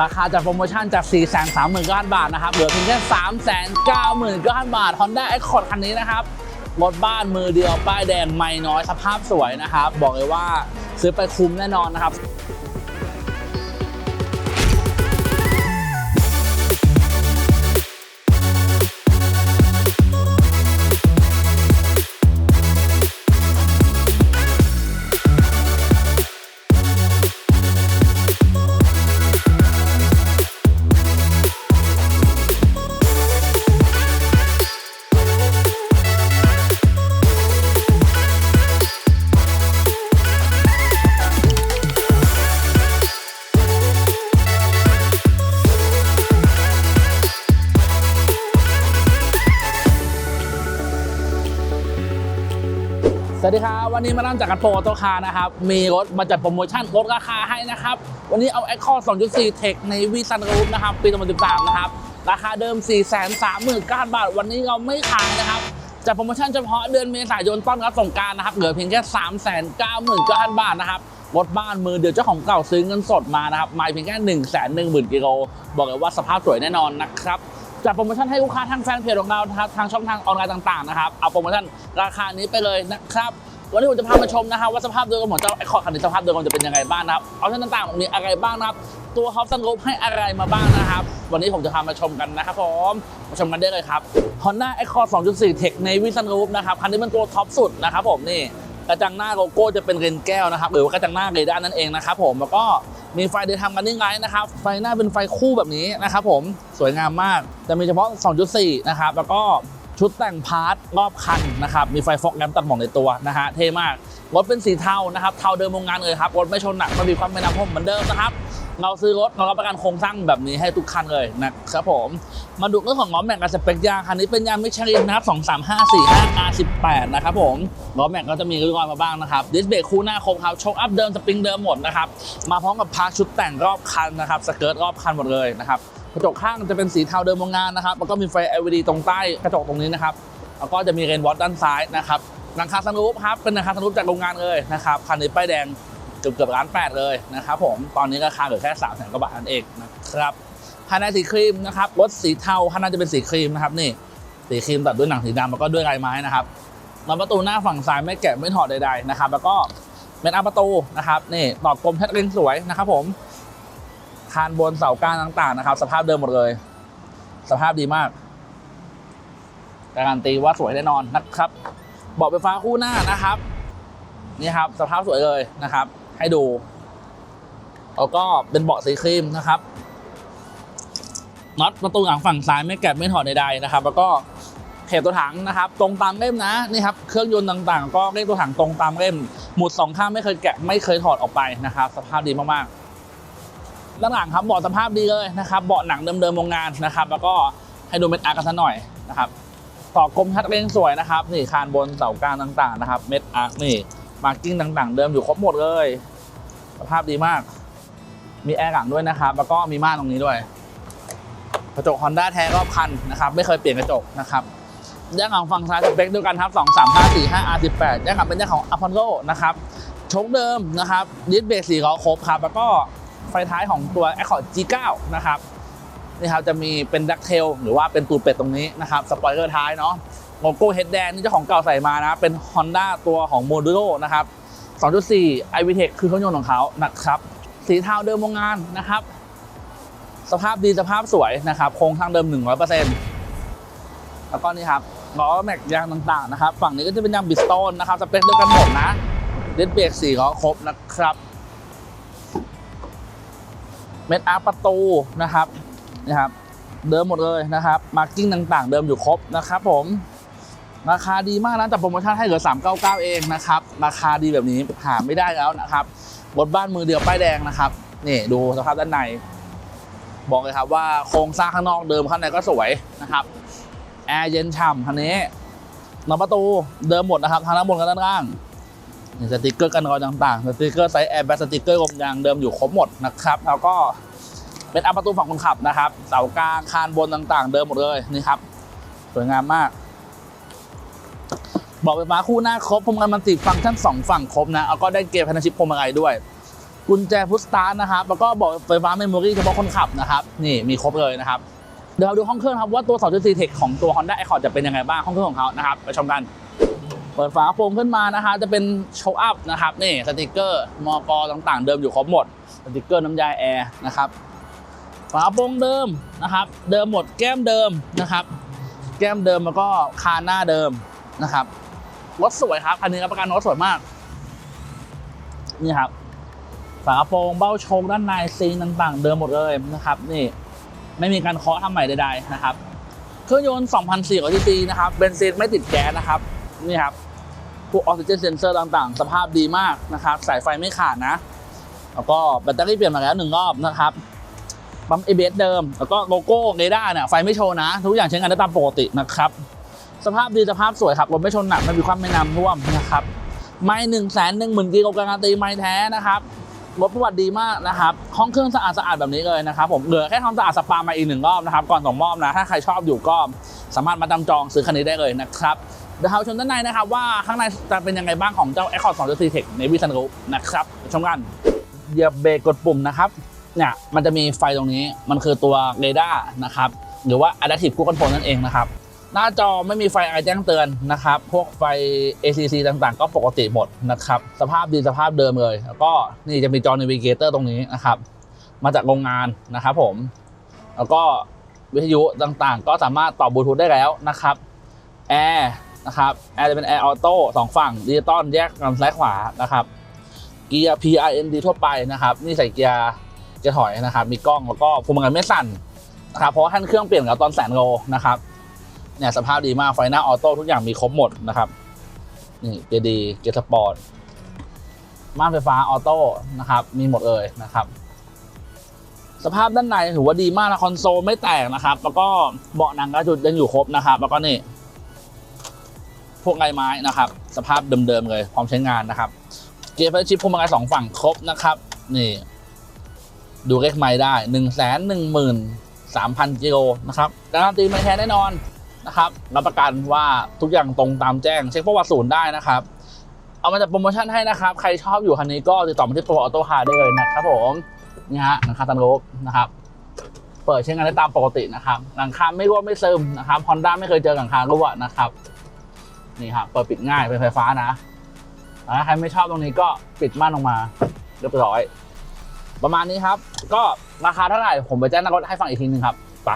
ราคาจากโปรโมชั่นจาก 430,000 บาทนะครับ เหลือเพียงแค่ 3 9 9 0 0 0 บาท Honda Accord คันนี้นะครับ รถบ้านมือเดียว ป้ายแดงไม่น้อย สภาพสวยนะครับ บอกเลยว่าซื้อไปคุ้มแน่นอนนะครับ สวัสดีครับ วันนี้มานั่งจากกันโปรโตคานะครับ มีรถมาจัดโปรโมชั่นลดราคาให้นะครับ วันนี้เอา Accord 2.4 Tech ในวีซันรูฟนะครับ ปี 2013 นะครับ ราคาเดิม 439,000 บาท วันนี้เราไม่ขายนะครับจัดโปรโมชั่นเฉพาะเดือนเมษายนต้อนรับสงการนะครับ เหลือเพียงแค่ 399,000 บาทนะครับรถบ้านมือเดียวเจ้าของเก่าซื้อเงินสดมานะครับมาเพียงแค่ 1 1 0 0 0 0กิโลบอกเลยว่าสภาพสวยแน่นอนนะครับ จัดโปรโมชั่นให้ลูกค้าทางแฟนเพจของเรานะครับทางช่องทางออนไลน์ต่างๆนะครับเอาโปรโมชั่นราคานี้ไปเลยนะครับวันนี้ผมจะพามาชมนะครับว่าสภาพโดยรวมของเจ้าไอคอร์คันนี้สภาพโดยรวมจะเป็นยังไงบ้างนะครับเอาชั่นต่างๆมีอะไรบ้างนะครับตัวฮอปซันรูปให้อะไรมาบ้างนะครับ วันนี้ผมจะพามาชมกันนะครับผมมาชมกันได้เลยครับ Honda Accord 2.4 Tech Navy Sunroof นะครับคันนี้เป็นตัวท็อปสุดนะครับผมนี่กระจังหน้าโลโก้จะเป็นเรนแก้วนะครับหรือว่ากระจังหน้าเรดาร์นั่นเองนะครับผมแล้วก็ มีไฟเดย์ทำกันนิ่งไลท์นะครับ ไฟหน้าเป็นไฟคู่แบบนี้นะครับผม สวยงามมาก จะมีเฉพาะ 2.4 นะครับ แล้วก็ชุดแต่งพาร์ทรอบคันนะครับ มีไฟฟอกแลมตัดหมอกในตัวนะฮะ เท่มาก รถเป็นสีเทานะครับ เทาเดิมโรงงานเลยครับ รถไม่ชนหนักไม่มีความเป็นน้ำพรมเหมือนเดิมนะครับ เราซื้อรถเรารับประกันโครงสร้างแบบนี้ให้ทุกคันเลยนะครับผม มาดูเรื่องของล้อแม็กกับสเปคยางคันนี้เป็นยางมิชลินนะครับ23545 R18 นะครับผมล้อแม็กก็จะมีริ้วรอยมาบ้างนะครับดิสเบรกคู่หน้าครบครับโชคอัพเดิมสปริงเดิมหมดนะครับมาพร้อมกับพาร์ชุดแต่งรอบคันนะครับสเกิร์ตรอบคันหมดเลยนะครับกระจกข้างจะเป็นสีเทาเดิมโรงงานนะครับแล้วก็มีไฟ LED ตรงใต้กระจกตรงนี้นะครับแล้วก็จะมีเรนวอตด้านซ้ายนะครับหลังคาซันรูฟครับเป็นหลังคาซันรูฟจากโรงงานเลยนะครับคันนี้ป้ายแดง เกือบเกือบล้านแปดเลยนะครับผมตอนนี้ราคาเหลือแค่สามแสนกว่าบาทนั่นเองนะครับภายในสีครีมนะครับรถสีเทาข้างหน้าจะเป็นสีครีมนะครับนี่สีครีมตัดด้วยหนังสีดำแล้วก็ด้วยลายไม้นะครับมาประตูหน้าฝั่งซ้ายไม่แกะไม่ถอดใดๆนะครับ แล้วก็เม็ดอัประตูนะครับนี่ตอกกลมแพทเรนสวยนะครับ ผมคานบนเสากางต่างๆนะครับ สภาพเดิมหมดเลย สภาพดีมากการันตีว่าสวยแน่นอนนะครับเบาะไฟฟ้าคู่หน้านะครับนี่ครับ สภาพสวยเลยนะครับ ให้ดู แล้วก็เป็นเบาะสีครีมนะครับน็อตประตูหลังฝั่งซ้ายไม่แกะไม่ถอดใดๆนะครับ แล้วก็เพจตัวถังนะครับ ตรงตามเล่มนะนี่ครับเครื่องยนต์ต่างๆ ก็เลขตัวถังตรงตามเล่ม หมุดสองข้างไม่เคยแกะไม่เคยถอดออกไปนะครับ สภาพดีมากๆด้านหลังครับเบาะสภาพดีเลยนะครับเบาะหนังเดิมๆโรงงานนะครับ แล้วก็ให้ดูเม็ดอาร์กันหน่อยนะครับต่อกลมชัดเร่งสวยนะครับ นี่คานบนเสากางต่างๆนะครับ เม็ดอาร์นี่ มาร์กิ้งต่างๆ เดิมอยู่ครบหมดเลย สภาพดีมาก มีแอร์หลังด้วยนะครับ แล้วก็มีม่านตรงนี้ด้วย กระจก Honda แท้รอบคันนะครับ ไม่เคยเปลี่ยนกระจกนะครับย่างหลังฝั่งซ้ายสเปคเดียวกันครับ 2 3 5 4 5 R18 ย่างหลังเป็นย่างของ a p o l o นะครับชคเดิมนะครับดิสเบรกสี่ล้อครบครับ แล้วก็ไฟท้ายของตัว Accord G9 นะครับ นี่ครับจะมีเป็นดักเทลหรือว่าเป็นตูดเป็ดตรงนี้นะครับสปอยเลอร์ท้ายเนาะโลโก้เฮดแดงนี่เจ้าของเก่าใส่มานะเป็น Honda ตัวของ m o d u l o นะครับ 2.4 i v t e c คือเครื่องยนต์ของเขานะครับสีเทาเดิมโรงงานนะครับ สภาพดีสภาพสวยนะครับโครงสร้างเดิม 100%แล้วก็นี่ครับล้อแม็กยางต่างๆนะครับ ฝั่งนี้ก็จะเป็นยางบิสโตนนะครับสเปคเดียวกันหมดนะเดดเบรกสี่ล้อครบนะครับ เม็ดอาร์ประตูนะครับ นี่ครับ เดิมหมดเลยนะครับมาร์กิ้งต่างๆ เดิมอยู่ครบนะครับผมราคาดีมากนะแต่โปรโมชั่นให้เหลือ 399 เองนะครับราคาดีแบบนี้หาไม่ได้แล้วนะครับรถบ้านมือเดียวป้ายแดงนะครับนี่ดูสภาพด้านใน บอกเลยครับว่าโครงสร้างข้างนอกเดิมข้างในก็สวยนะครับแอร์เย็นฉ่ำคันนี้หน้าประตูเดิมหมดนะครับทั้งด้านบนกับด้านล่างนี่สติกเกอร์กันรอยต่างๆสติกเกอร์ไซส์แอร์แบ็สติกเกอร์ลมยางเดิมอยู่ครบหมดนะครับ แล้วก็ เป็นอัประตูฝั่งคนขับนะครับ เสากลางคานบนต่างๆ เดิมหมดเลยนี่ครับ สวยงามมาก บอกไฟฟ้าคู่หน้าครบพวงมาลัยมันติฟังก์ชันสองฝั่งครบนะแล้วก็ได้เกียร์พันธชิปพวงมาลัยด้วย กุญแจพุชสตาร์นะครับ แล้วก็บอกไฟฟ้าเมมโมรี่เฉพาะคนขับนะครับ นี่มีครบเลยนะครับ เดี๋ยวเราดูห้องเครื่องครับว่าตัว 2.4 Tech ของตัว Honda Accord จะเป็นยังไงบ้างห้องเครื่องของเขานะครับไปชมกันเปิดฝาโปร่งขึ้นมานะครับจะเป็นโชว์อัพนะครับนี่สติกเกอร์มอกต่างๆ เดิมอยู่ครบหมด สติกเกอร์น้ำยาแอร์นะครับ ฝาโปร่งเดิมนะครับ เดิมหมดแก้มเดิมนะครับ แก้มเดิมแล้วก็คานหน้าเดิมนะครับรถสวยครับคันนี้รับประกันรถสวยมากนี่ครับฝาโปร่งเบ้าโชงด้านในซีนต่างๆ เดิมหมดเลยนะครับ นี่ไม่มีการเคาะทำใหม่ใดๆนะครับ เครื่องยนต์ 2,400ซีซีนะครับเบนซินไม่ติดแก๊สนะครับนี่ครับพวกออกซิเจนเซนเซอร์ต่างๆ สภาพดีมากนะครับ สายไฟไม่ขาดนะ แล้วก็แบตเตอรี่เปลี่ยนมาแล้วหนึ่งรอบนะครับ ปั๊ม ABS เดิม แล้วก็โลโก้เรดาร์เนี่ยไฟไม่โชว์นะ ทุกอย่างใช้งานได้ตามปกตินะครับ สภาพดีสภาพสวยครับรถไม่ชนหนักไม่มีความไม่น้ำท่วมนะครับไม่หนึ่งแสนหนึ่งหมื่นกิโลการันตีไม่แท้นะครับรถประวัติดีมากนะครับ ห้องเครื่องสะอาดสะอาดแบบนี้เลยนะครับผมเหลือแค่ทำสะอาดสปามาอีกหนึ่งรอบนะครับ ก่อนส่งมอบนะ ถ้าใครชอบอยู่ก็สามารถมาจำจองซื้อคันนี้ได้เลยนะครับ เดี๋ยวเราชมด้านในนะครับ ว่าข้างในจะเป็นยังไงบ้างของเจ้า Accord 2.4 Tech ในวิสันรูนะครับ ชมกันเหยียบเบรกกดปุ่มนะครับ เนี่ยมันจะมีไฟตรงนี้มันคือตัวเรดาร์นะครับหรือว่า Adaptive Cruise Control นั่นเองนะครับหน้าจอไม่มีไฟไรแจ้งเตือนนะครับพวกไฟ ACC ต่างๆ ก็ปกติหมดนะครับสภาพดีสภาพเดิมเลย แล้วก็นี่จะมีจอ Navigator ตรงนี้นะครับมาจากโรงงานนะครับผม แล้วก็วิทยุต่างๆ ก็สามารถต่อบลูทูธได้แล้วนะครับแอร์นะครับแอร์จะเป็นแอร์ออโต้สองฝั่งดิจิตอลแยกกันซ้ายขวานะครับเกียร์ PRND ทั่วไปนะครับ นี่ใส่เกียร์ เกียร์ถอยนะครับ มีกล้องแล้วก็พวงมาลัยไม่สั่นนะครับ เพราะว่าท่านเครื่องเปลี่ยนแล้วตอนแสนโลนะครับ เนี่ยสภาพดีมาก ไฟหน้าออโต้ทุกอย่างมีครบหมดนะครับ นี่เกียร์ดีเกียร์สปอร์ต ม่านไฟฟ้าออโต้นะครับ มีหมดเลยนะครับ สภาพด้านในถือว่าดีมากนะคอนโซลไม่แตกนะครับ แล้วก็เบาะหนังกระจุดยังอยู่ครบนะครับ แล้วก็นี่พวกไงไม้นะครับ สภาพเดิมๆเลยพร้อมใช้งานนะครับ เกียร์ไฟชิปพวงมาลัยสองฝั่งครบนะครับ นี่ ดูเลขไม้ได้หนึ่งแสนหนึ่งหมื่นสามพันกิโลนะครับการันตีไม่แท้แน่นอนนะครับรับประกันว่าทุกอย่างตรงตามแจ้ง เช็คประวัติศูนย์ได้นะครับ เอามาจากโปรโมชั่นให้นะครับ ใครชอบอยู่คันนี้ก็ติดต่อมาที่โปรออโต้คาร์ได้เลยนะครับผมนี่ฮะหลังคาตันโลกนะครับเปิดใช้งานได้ตามปกตินะครับหลังคาไม่รั่วไม่ซึมนะครับฮอนด้าไม่เคยเจอหลังคารั่วนะครับนี่ครับเปิดปิดง่ายเป็นไฟฟ้านะถ้าใครไม่ชอบตรงนี้ก็ปิดม่านลงมาเรียบร้อย ประมาณนี้ครับ ก็ราคาเท่าไหร่ผมไปแจ้งนักรถให้ฟังอีกทีหนึงครับไป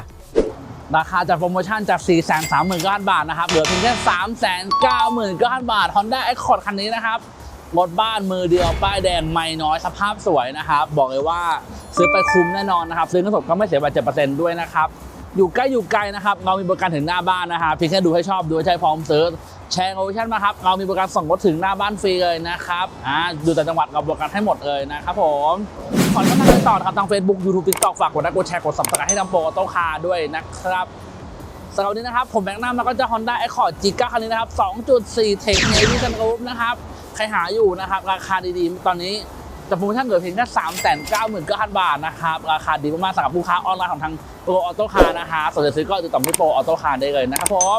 ราคาจากโปรโมชั่นจาก 4 3 0 0 0 0 บาทนะครับ เหลือเพียงแค่3 9 9 0 0 0 บาท Honda Accord คันนี้นะครับรถบ้านมือเดียว ป้ายแดงไม่น้อยสภาพสวยนะครับ บอกเลยว่าซื้อไปคุ้มแน่นอนนะครับ ซื้อเงินสดก็ไม่เสียบัตรเจ็ดเปอร์เซ็นต์ด้วยนะครับ อยู่ใกล้อยู่ไกลนะครับ เรามีบริการถึงหน้าบ้านนะครับเพียงแค่ดูให้ชอบดูให้ใช้พร้อมซื้อ แชร์โปรโมชั่นมาครับ เรามีบริการส่งรถถึงหน้าบ้านฟรีเลยนะครับอ่าอยู่แต่จังหวัดเราบริการให้หมดเลยนะครับผมขอช่องทางติดต่อนะครับทาง Facebook YouTube TikTok ฝากกดไลค์กดแชร์กด subscribe ให้ทางโปรโตคาด้วยนะครับสำหรับนี้นะครับ ผมแบงค์น้ำแล้วก็จะ Honda Accord G9 คันนี้นะครับ 2.4 Tech Navy Sunroof นะครับใครหาอยู่นะครับ ราคาดีๆ ตอนนี้จะโปรโมชั่นเหลือเพียงแค่3 9 9 9 0 0 0 บาทนะครับ ราคาดีมากๆสำหรับลูกค้าออนไลน์ของทางโปรออโต้คาร์นะคะสนใจซื้อก็ติดต่อที่โปรออโต้คาร์ได้เลยนะครับผม